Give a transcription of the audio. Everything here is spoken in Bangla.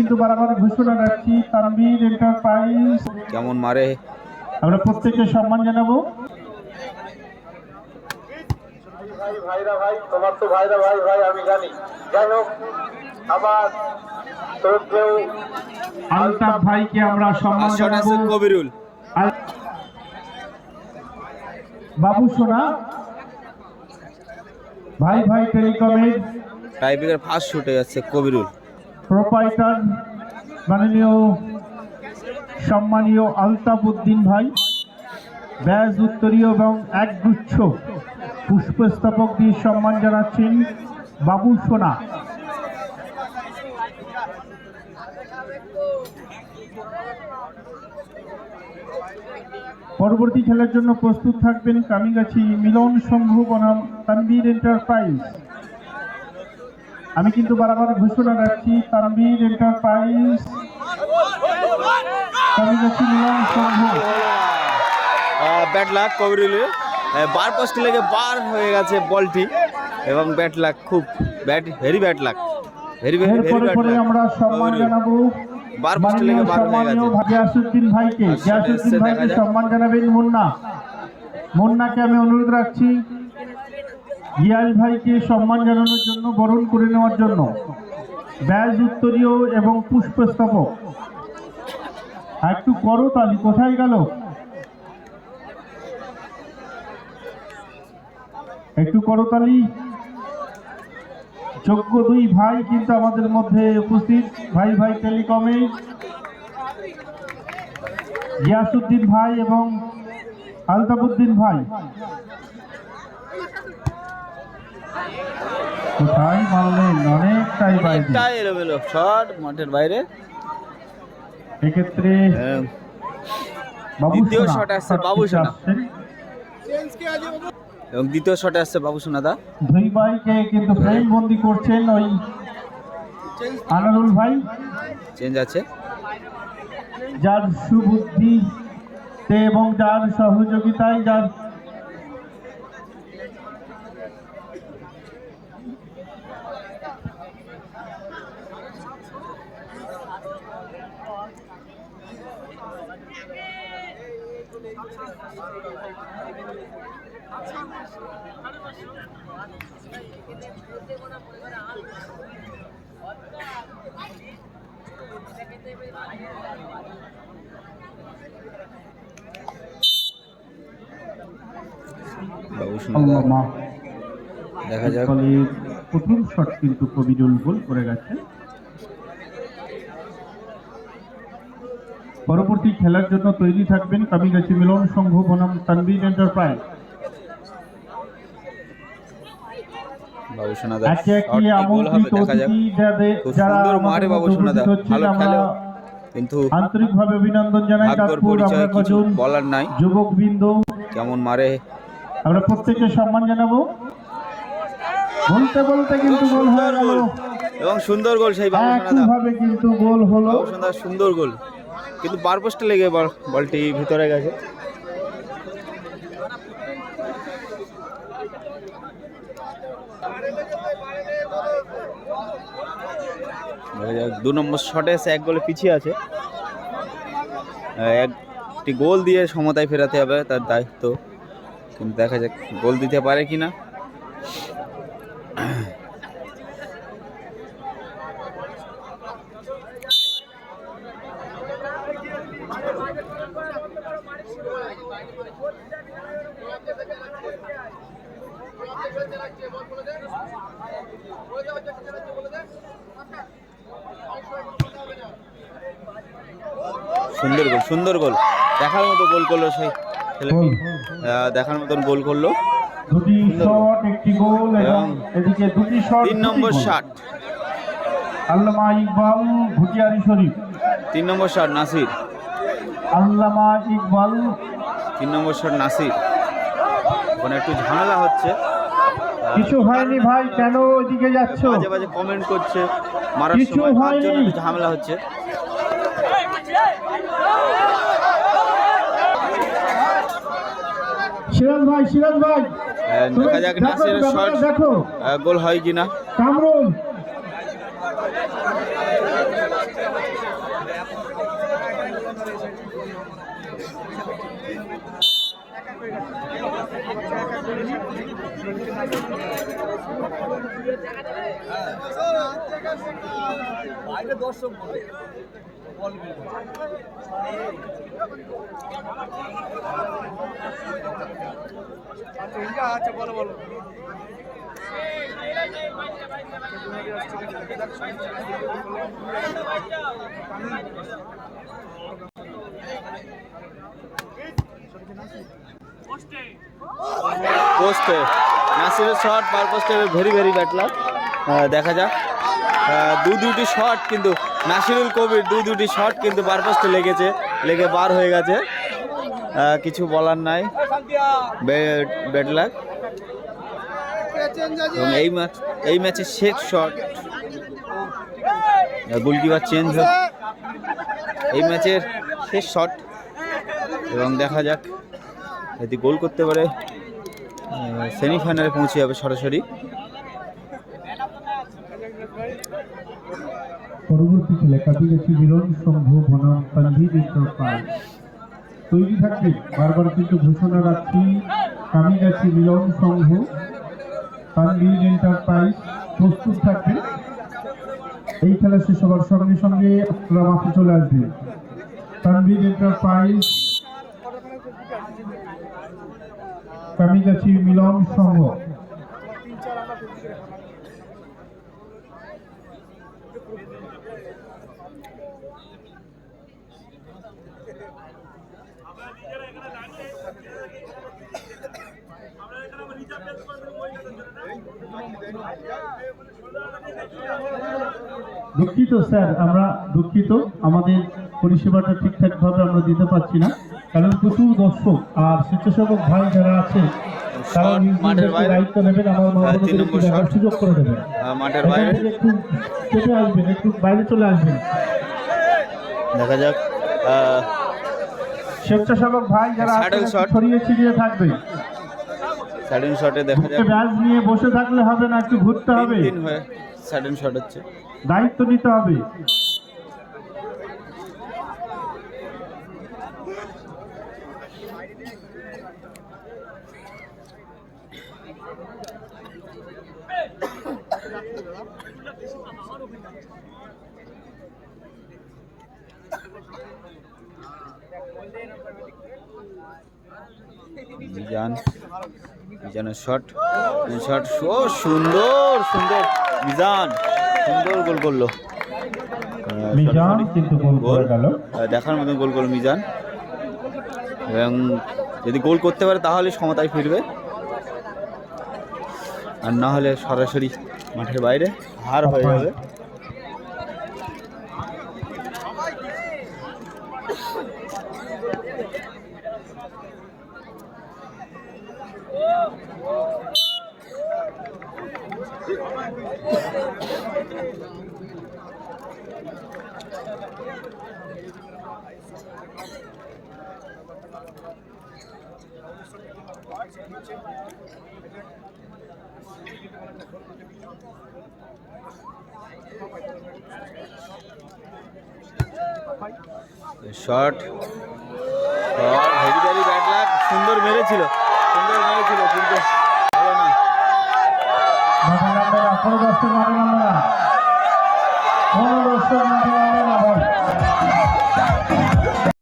কিন্তু বারবার ঘোষণা রাখছি তানভীর এন্টারপ্রাইজ কেমন মারে? আমরা প্রত্যেককে সম্মান জানাব। ভাই ভাইরা ভাই তোমার তো ভাইরা ভাই ভাই আমি জানি। যাই হোক আমার শ্রদ্ধেয় আলতাফ ভাইকে আমরা সম্মান আছে জানাব। কবিরুল। বাবু সোনা। ভাই ভাই টেলিকমের। টাইপিকের ফার্স্ট শুটে যাচ্ছে কবিরুল। প্রোপাইটার মাননীয় সম্মানীয় আলতাফ উদ্দিন ভাই, ব্যাস উত্তরীয় এবং একগুচ্ছ পুষ্পস্তবক দিয়ে সম্মান জানাচ্ছেন বাবু সোনা। পরবর্তী খেলার জন্য প্রস্তুত থাকবেন কামিগাছি মিলন সংঘ বনাম তানবীর এন্টারপ্রাইজ। আমি কিন্তু বারবার ঘোষণা রাখছি তানবীর এন্টারপ্রাইজ ব্যাট লাক কবিরুলের বার পোস্টে লেগে বার হয়ে গেছে বলটি। এবং ব্যাট লাক খুব bad very bad luck very very very bad পরে আমরা সম্মান জানাব। বার পোস্টে লেগে বার হয়ে গেছে। গিয়াসুদ্দিন ভাইকে। এসছে দেখা ভাইকে সম্মান জানাবেন মুন্না। মুন্নাকে আমি অনুরোধ রাখছি গিয়াস ভাইকে সম্মান জানানোর জন্য, বরণ করে নেওয়ার জন্য। ব্যাজ উত্তরীয় এবং পুষ্পস্তবক। একটু করো তালি, কোথায় গেল? একটু করতালি যোগ্য দুই ভাই কিন্তু আমাদের মধ্যে উপস্থিত। ভাই ভাই টেলিকমে। গিয়াসুদ্দিন ভাই এবং আলতাবুদ্দিন ভাই। কোথায় মারলেন অনেকটাই বাইরে। এলোমেলো। শট মাঠের বাইরে। এক্ষেত্রে দ্বিতীয় সোনা shot আসছে বাবু সোনা। এবং দ্বিতীয় শটে আসছে বাবু সোনাদা দুই ভাইকে কিন্তু ফ্রেম বন্দি করছেন ওই আনারুল ভাই। চেঞ্জ আছে। যার সুবুদ্ধিতে এবং যার সহযোগিতায় যার দেখা যাক। প্রথম শট কিন্তু কবিরুল গোল করে গেছে। পরবর্তী খেলার জন্য তৈরি থাকবেন কামিগাছি মিলন সংঘ বনাম তানভীর এন্টারপ্রাইজ আমরা কিন্তু আন্তরিকভাবে অভিনন্দন জানাই বলার নাই। কেমন মারে? প্রত্যেককে সম্মান জানাব। বলতে বলতে কিন্তু গোল হয়ে গেল। গোল। এবং সুন্দর গোল সেই বাবু কিন্তু গোল হলো। সুন্দর গোল। কিন্তু বার পোস্টে লেগে বল- বলটি ভিতরে গেছে। দু নম্বর শটে সে এক গোলে পিছিয়ে আছে। একটি গোল দিয়ে সমতায় ফেরাতে হবে তার দায়িত্ব। কিন্তু দেখা যাক গোল দিতে পারে কিনা। সুন্দর গোল সুন্দর গোল। দেখার মতো গোল করল সেই ছেলেটি। দেখার মতন গোল করল। এবং তিন নম্বর শট আল্লামা ইকবাল ভুটিয়ারি শরীফ। তিন নম্বর শট নাসির। আল্লামা ইকবাল। তিন নম্বর শট নাসির। ওখানে একটু ঝামেলা হচ্ছে। কিছু হয়নি ভাই কেন ওইদিকে যাচ্ছ? বাজে বাজে কমেন্ট করছে। মারার কিছু সময় ঝামেলা হচ্ছে। সিরাজ ভাই সিরাজ ভাই। দেখা যাক নাসিরের শট গোল হয় কিনা। কামরুল। দর্শক পোস্টে নাসিরের শট পার পোস্টে ভেরি ভেরি ব্যাট লাক দেখা যাক। দু দুটি শট কিন্তু নাসিরুল কবির দু দুটি শট কিন্তু পার পোস্টে লেগেছে, লেগে বার হয়ে গেছে। কিছু বলার নাই। ব্যাট লাক এবং এই ম্যাচ, এই ম্যাচের শেষ শট গোলকিপার চেঞ্জ হোক। এই ম্যাচের শেষ শট এবং দেখা যাক, যদি গোল করতে পারে সেমিফাইনালে পৌঁছে যাবে সরাসরি। পরবর্তী খেলে কাবিগাছি মিলন সংঘ বনাম তানভীর এন্টারপ্রাইজ তৈরি থাকবে, বারবার কিন্তু ঘোষণা রাখছি কামিগাছি মিলন সংঘ তানভীর এন্টারপ্রাইজ প্রস্তুত থাকবে। এই খেলা শেষ হওয়ার সঙ্গে সঙ্গে আপনারা মাঠে চলে আসবে তানভীর এন্টারপ্রাইজ কামিগাছি মিলন সংঘ দুঃখিত স্যার আমরা দুঃখিত। আমাদের পরিষেবাটা ঠিকঠাকভাবে আমরা দিতে পারছি না। কারণ প্রচুর দর্শক আর স্বেচ্ছাসেবক ভাই যারা আছে তারা বাইরে। দায়িত্ব নেবেন আমার তিন মহামান্য নম্বর দেখার shot। সুযোগ করে দেবেন। মাঠের বাইরে। একটু চেপে আসবেন একটু বাইরে চলে আসবেন। দেখা যাক স্বেচ্ছাসেবক ভাই যারা। ছড়িয়ে ছিড়িয়ে থাকবে সাডেন শটে দেখা যাক। ব্যাচ নিয়ে বসে থাকলে হবে না একটু ঘুরতে হবে। তিন হয়ে শট হচ্ছে। দায়িত্ব নিতে হবে। মিজান মিজানের শট শট ও সুন্দর সুন্দর মিজান সুন্দর গোল করল। গোল দেখার মতন গোল করল মিজান এবং যদি গোল করতে পারে তাহলে সমতায় ফিরবে। আর না হলে সরাসরি মাঠের বাইরে হার হয়ে যাবে। Shot heavy very bad luck সুন্দর মেরেছিল। সুন্দর মেরেছিল কিন্তু হলো না।